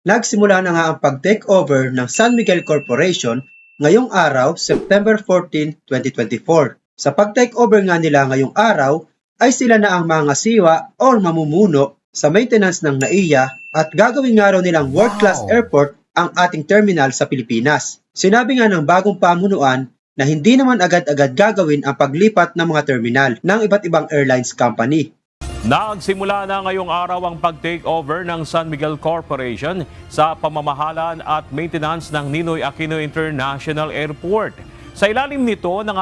Nagsimula na nga ang pag-takeover ng San Miguel Corporation ngayong araw, September 14, 2024. Sa pag-takeover nga nila ngayong araw, ay sila na ang mga siwa or mamumuno sa maintenance ng NAIA at gagawin nga raw nilang world-class Wow. airport ang ating terminal sa Pilipinas. Sinabi nga ng bagong pamunuan na hindi naman agad-agad gagawin ang paglipat ng mga terminal ng iba't ibang airlines company. Nagsimula na ngayong araw ang pag-take over ng San Miguel Corporation sa pamamahalan at maintenance ng Ninoy Aquino International Airport. Sa ilalim nito, nang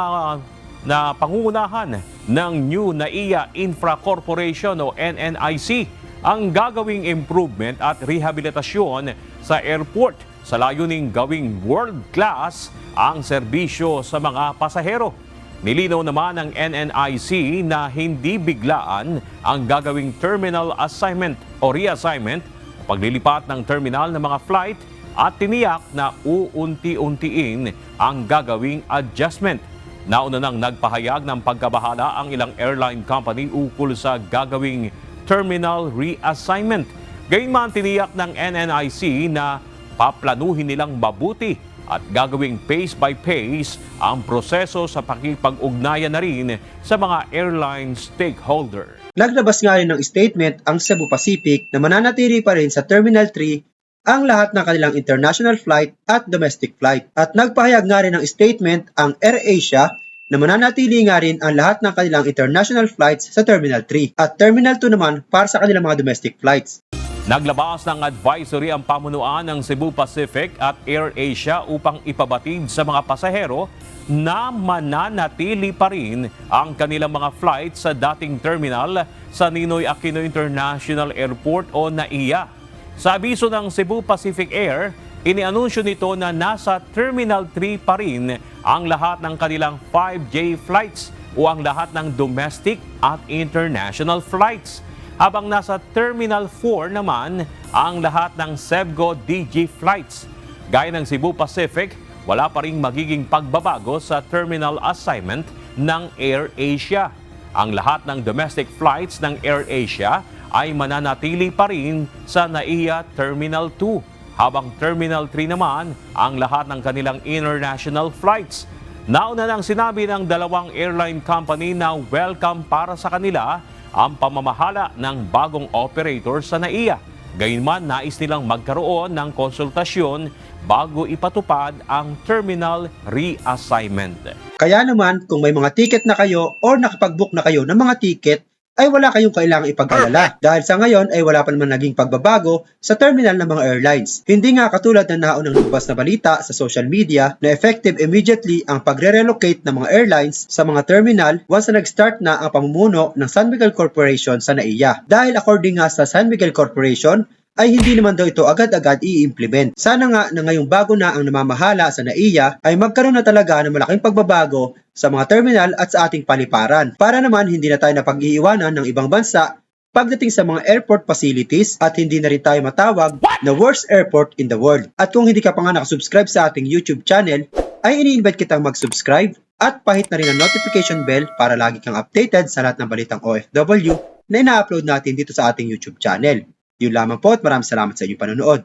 na pangungunahan ng New NAIA Infra Corporation o NNIC ang gagawing improvement at rehabilitasyon sa airport sa layuning gawing world-class ang serbisyo sa mga pasahero. Nilinaw naman ng NNIC na hindi biglaan ang gagawing terminal assignment o reassignment o paglilipat ng terminal ng mga flight at tiniyak na uunti-untiin ang gagawing adjustment. Nauna nang nagpahayag ng pagkabahala ang ilang airline company ukol sa gagawing terminal reassignment. Gayunman tiniyak ng NNIC na paplanuhin nilang mabuti at gagawing pace by pace ang proseso sa pakipag-ugnayan na rin sa mga airline stakeholder. Naglabas nga rin ng statement ang Cebu Pacific na mananatili pa rin sa Terminal 3 ang lahat ng kanilang international flight at domestic flight. At nagpahayag nga rin ng statement ang AirAsia na mananatili nga rin ang lahat ng kanilang international flights sa Terminal 3 at Terminal 2 naman para sa kanilang mga domestic flights. Naglabas ng advisory ang pamunuan ng Cebu Pacific at AirAsia upang ipabatid sa mga pasahero na mananatili pa rin ang kanilang mga flight sa dating terminal sa Ninoy Aquino International Airport o NAIA. Sa abiso ng Cebu Pacific Air, inianunsyo nito na nasa Terminal 3 pa rin ang lahat ng kanilang 5J flights o ang lahat ng domestic at international flights habang nasa Terminal 4 naman ang lahat ng Sevgo DG flights. Gaya ng Cebu Pacific, wala pa rin magiging pagbabago sa terminal assignment ng AirAsia. Ang lahat ng domestic flights ng AirAsia ay mananatili pa rin sa NAIA Terminal 2, habang Terminal 3 naman ang lahat ng kanilang international flights. Nauna nang sinabi ng dalawang airline company na welcome para sa kanila ang pamamahala ng bagong operator sa NAIA. Gayunman, nais nilang magkaroon ng konsultasyon bago ipatupad ang terminal reassignment. Kaya naman kung may mga ticket na kayo or nakapag-book na kayo ng mga ticket ay wala kayong kailangang ipag-alala dahil sa ngayon ay wala pa naman naging pagbabago sa terminal ng mga airlines. Hindi nga katulad ng naunang lumabas na balita sa social media na effective immediately ang pagre-relocate ng mga airlines sa mga terminal once na nag-start na ang pamumuno ng San Miguel Corporation sa NAIA. Dahil according nga sa San Miguel Corporation, ay hindi naman daw ito agad-agad i-implement. Sana nga na ngayong bago na ang namamahala sa NAIA ay magkaroon na talaga ng malaking pagbabago sa mga terminal at sa ating paliparan para naman hindi na tayo napag-iiwanan ng ibang bansa pagdating sa mga airport facilities at hindi na rin tayo matawag na worst airport in the world. At kung hindi ka pa nga nakasubscribe sa ating YouTube channel, ay ini-invite kitang mag-subscribe at pahit na rin ang notification bell para lagi kang updated sa lahat ng balitang OFW na ina-upload natin dito sa ating YouTube channel. Yun lamang po at maraming salamat sa inyong panonood.